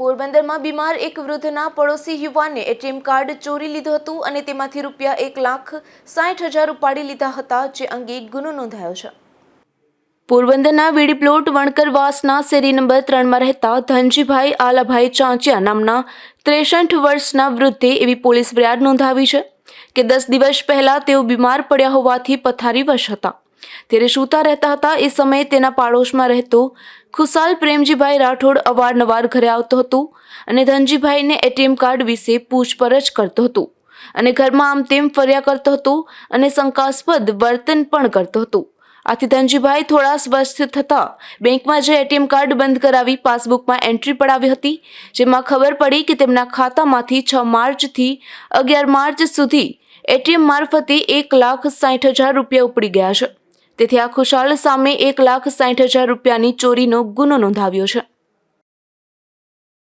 પોરબંદરમાં બીમાર એક વૃદ્ધના પડોશી યુવાને એટીએમ કાર્ડ ચોરી લીધું હતું અને તેમાંથી રૂપિયા એક લાખ સાઠ હજાર ઉપાડી લીધા હતા, જે અંગે ગુનો નોંધાયો છે. પોરબંદરના વીડી પ્લોટ વણકરવાસના શેરી નંબર ત્રણમાં રહેતા ધનજીભાઈ આલાભાઈ ચાંચિયા નામના ત્રેસઠ વર્ષના વૃદ્ધે એવી પોલીસ ફરિયાદ નોંધાવી છે કે દસ દિવસ પહેલા તેઓ બીમાર પડ્યા હોવાથી પથારીવશ હતા. ત્યારે સૂતા રહેતા હતા. એ સમયે તેના પાડોશમાં રહેતો ખુશાલ પ્રેમજીભાઈ રાઠોડ અવારનવાર ઘરે આવતો હતો અને ધનજીભાઈને એટીએમ કાર્ડ વિશે પૂછપરછ કરતો હતો અને ઘરમાં આમ તેમ ફર્યા કરતો હતો અને શંકાસ્પદ વર્તન પણ કરતો હતો. આથી ધનજીભાઈ થોડા સ્વસ્થ થતા બેંકમાં જઈ એટીએમ કાર્ડ બંધ કરાવી પાસબુકમાં એન્ટ્રી પડાવી હતી, જેમાં ખબર પડી કે તેમના ખાતામાંથી છ માર્ચથી અગિયાર માર્ચ સુધી એટીએમ મારફતે એક લાખ સાઠ હજાર રૂપિયા ઉપડી ગયા છે. તેથી આ ખુશાલ સામે એક લાખ સાઠ હજાર રૂપિયાની ચોરીનો ગુનો નોંધાવ્યો છે.